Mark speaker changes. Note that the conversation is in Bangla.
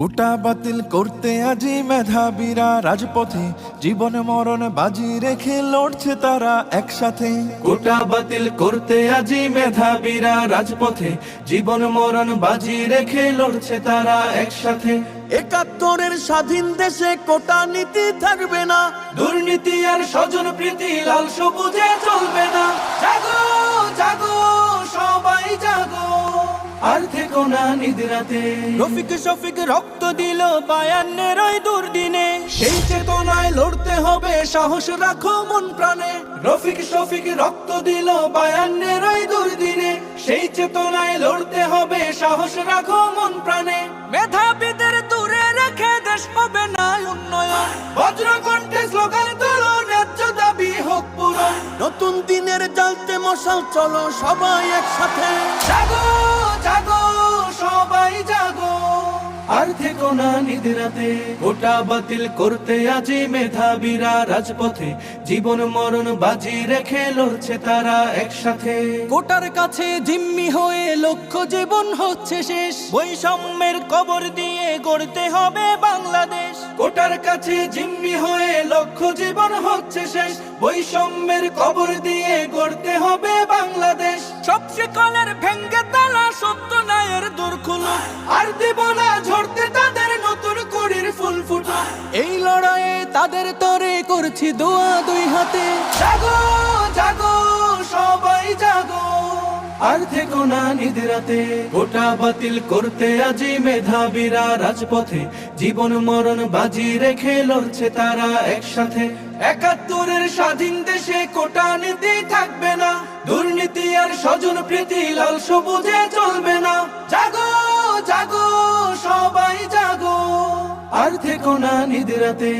Speaker 1: ওটা বাতিল করতে আজি মেধাবীরা রাজপথে জীবন মরণ বাজি রেখে লড়ছে তারা একসাথে।
Speaker 2: কোটা বাতিল করতে আজি মেধাবীরা রাজপথে জীবন মরণ বাজি রেখে লড়ছে তারা একসাথে।
Speaker 3: একাত্তরের স্বাধীন দেশে কোটা নীতি থাকবে না।
Speaker 2: দুর্নীতি আর স্বজন প্রীতি লাল সবুজে চলবে না। আর থেকো না নিদ্রাতে।
Speaker 3: রফিক শফিক রক্ত দিল বায়ান্নের ওই দুর্দিনে।
Speaker 2: সেই চেতনায় লড়তে হবে সাহস রাখো মন প্রাণে। রফিক শফিক রক্ত দিল বায়ান্নের ওই দুর্দিনে। সেই চেতনায় লড়তে হবে সাহস রাখো মন প্রাণে।
Speaker 3: মেধাবীদের দূরে রেখে দেশ হবে না উন্নয়ন।
Speaker 2: বজ্র কণ্ঠে স্লোগান তোলো ন্যায্য দাবি হোক পূরণ।
Speaker 3: নতুন দিনের জ্বালতে মশাল চলো সবাই একসাথে।
Speaker 2: জাগো জাগো। আর থেকো না নিদ্রাতে গোটা বাতিল করতে আজি মেধাবীরা রাজপথে। জীবন মরণ বাজি রেখে লড়ছে তারা একসাথে।
Speaker 3: কোটার কাছে জিম্মি হয়ে লক্ষ্য জীবন হচ্ছে শেষ। বৈষম্যের কবর দিয়ে গড়তে হবে বাংলাদেশ।
Speaker 2: কোটার কাছে জিম্মি হয়ে লক্ষ্য জীবন হচ্ছে শেষ। বৈষম্যের কবর দিয়ে গড়তে হবে বাংলাদেশ।
Speaker 3: সব শিকলের ভেঙ্গে তালা সত্য ন্যায়ের দূর খুলো।
Speaker 2: আর দেব না ঝরতে তাদের নতুন করির ফুল ফুটো।
Speaker 3: এই লড়াইয়ে তাদের তরে করছি দোয়া দুই হাতে।
Speaker 2: জাগো জাগো সবাই জাগো। আর থেকো না নিদ্রাতে গোটা বাতিল করতে আজি মেধাবীরা রাজপথে। জীবন মরণ বাজি রেখে লড়ছে তারা একসাথে। একাত্তরের স্বাধীন দেশে কোটা নীতি থাকবে না। স্বজন প্রীতি লাল সবুজে চলবে না। জাগো জাগো সবাই জাগো। আর থেকো না নিদ্রাতে